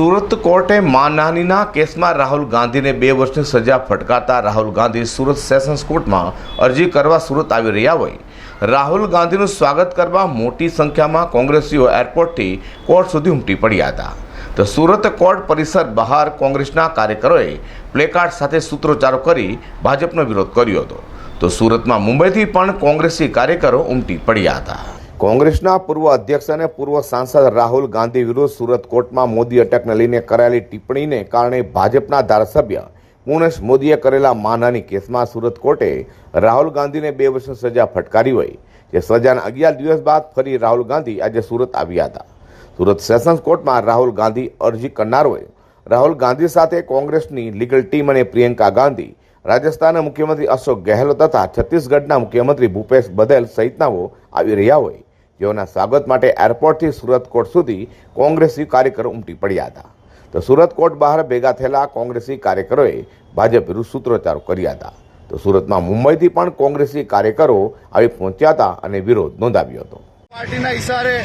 સુરત કોર્ટે માનહાનિના કેસમાં રાહુલ ગાંધીને બે વર્ષની સજા ફટકારતા રાહુલ ગાંધી સુરત સેશન્સ કોર્ટમાં અરજી કરવા સુરત આવી રહ્યા હોય. રાહુલ ગાંધીનું સ્વાગત કરવા મોટી સંખ્યામાં કોંગ્રેસીઓ એરપોર્ટથી કોર્ટ સુધી ઉમટી પડ્યા હતા. તો સુરત કોર્ટ પરિસર બહાર કોંગ્રેસના કાર્યકરોએ પ્લેકાર્ડ સાથે સૂત્રોચ્ચારો કરી ભાજપનો વિરોધ કર્યો હતો. તો સુરતમાં મુંબઈથી પણ કોંગ્રેસી કાર્યકરો ઉમટી પડ્યા હતા. કોંગ્રેસના પૂર્વ અધ્યક્ષ અને પૂર્વ સાંસદ રાહુલ ગાંધી વિરુદ્ધ સુરત કોર્ટમાં મોદી અટકને લઈને કરાયેલી ટિપ્પણીને કારણે ભાજપના ધારાસભ્ય પૂર્ણેશ મોદીએ કરેલા માનહાની કેસમાં સુરત કોર્ટે રાહુલ ગાંધીને બે વર્ષની સજા ફટકારી હોય, જે સજાના અગિયાર દિવસ બાદ ફરી રાહુલ ગાંધી આજે સુરત આવ્યા હતા. સુરત સેશન્સ કોર્ટમાં રાહુલ ગાંધી અરજી કરનારોએ રાહુલ ગાંધી સાથે કોંગ્રેસની લીગલ ટીમ અને પ્રિયંકા ગાંધી, રાજસ્થાનના મુખ્યમંત્રી અશોક ગેહલોત તથા છત્તીસગઢના મુખ્યમંત્રી ભૂપેશ બઘેલ સહિતનાઓ આવી રહ્યા હોય. જેઓના સ્વાગત માટે એરપોર્ટથી સુરત કોર્ટ સુધી કોંગ્રેસી કાર્યકરો ઉમટી પડ્યા હતા. તો સુરત કોર્ટ બહાર ભેગા થયેલા કોંગ્રેસી કાર્યકરોએ ભાજપ વિરુદ્ધ સૂત્રોચ્ચારો કર્યા હતા. તો સુરતમાં મુંબઈથી પણ કોંગ્રેસી કાર્યકરો આવી પહોંચ્યા હતા અને વિરોધ નોંધાવ્યો હતો. પાર્ટીના ઇશારે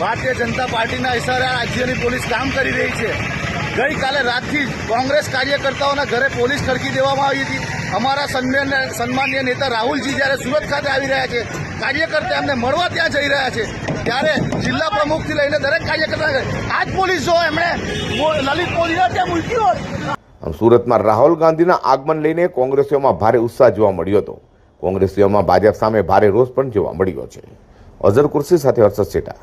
ભારતીય જનતા પાર્ટીના ઇશારે રાજ્યની પોલીસ કામ કરી રહી છે. ગઈકાલે રાતથી કોંગ્રેસ કાર્યકર્તાઓના ઘરે પોલીસ ખડકી દેવામાં આવી હતી. અમારા સન્માન્ય સન્માનીય નેતા રાહુલજી જ્યારે સુરત ખાતે આવી રહ્યા છે, કાર્યકર્તા એમને મળવા ત્યાં જઈ રહ્યા છે. ત્યારે જિલ્લા પ્રમુખથી લઈને દરેક કાર્યકર્તા આજ પોલીસ જો એમણે લલિત મોદીને ત્યાં મૂકી હોત સુરતમાં રાહુલ ગાંધીના આગમન લઈને કોંગ્રેસીઓમાં ભારે ઉત્સાહ જોવા મળ્યો હતો. કોંગ્રેસીઓમાં ભાજપ સામે ભારે રોષ પણ જોવા મળ્યો છે. અઝર કુર્સી સાથે હર્ષદ શેઠા